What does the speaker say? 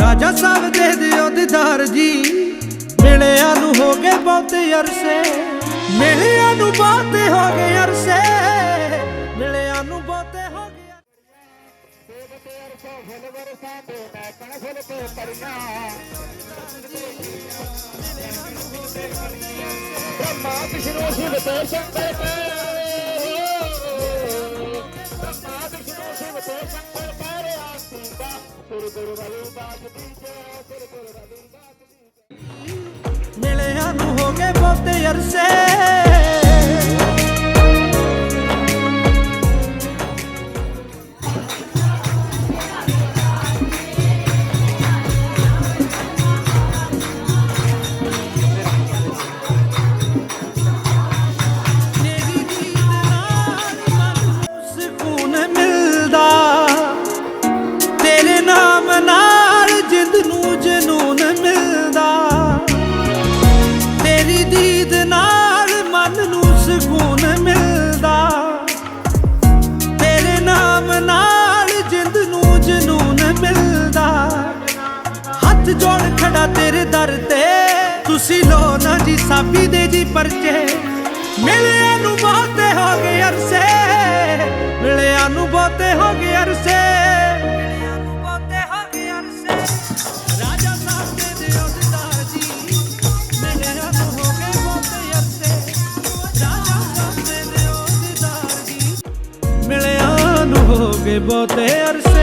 ਰਾਜਾ ਸਾਹਿਬ ਦੇ ਦਿਓ ਦਿਦਾਰ ਜੀ। ਮਿਲਿਆ ਨੂੰ ਹੋ ਗਏ ਬਹੁਤੇ ਅਰਸੇ। ਮਿਲਿਆ ਨੂੰ ਬਹੁਤੇ ਹੋ ਗਏ ਅਰਸੇ। ਮਿਲਿਆ ਨੂੰ ਬਹੁਤੇ ਹੋ ਗਏ ਮਾਤ ਸ਼੍ਰੀ ਗੁਰੂ ਸਿੰਘ ਤੇ ਸੰਗਤ ਗੁਰੂ ਮਿਲਿਆ ਨੂੰ ਹੋ ਕੇ ਬਹੁਤੇ ਅਰਸੇ। ਲੋ ਨਾ ਜੀ ਸਾਬੀ ਦੇ ਜੀ ਪਰਚੇ। ਮਿਲਿਆ ਨੂੰ ਬਹੁਤੇ ਹੋ ਗਏ ਅਰਸੇ। ਮਿਲਿਆ ਨੂੰ ਬਹੁਤੇ ਹੋ ਗਏ ਅਰਸੇ। ਰਾਜਾ ਸਾਹਿਬ ਨੂੰ ਹੋ ਗਏ ਬਹੁਤੇ ਅਰਸੇ।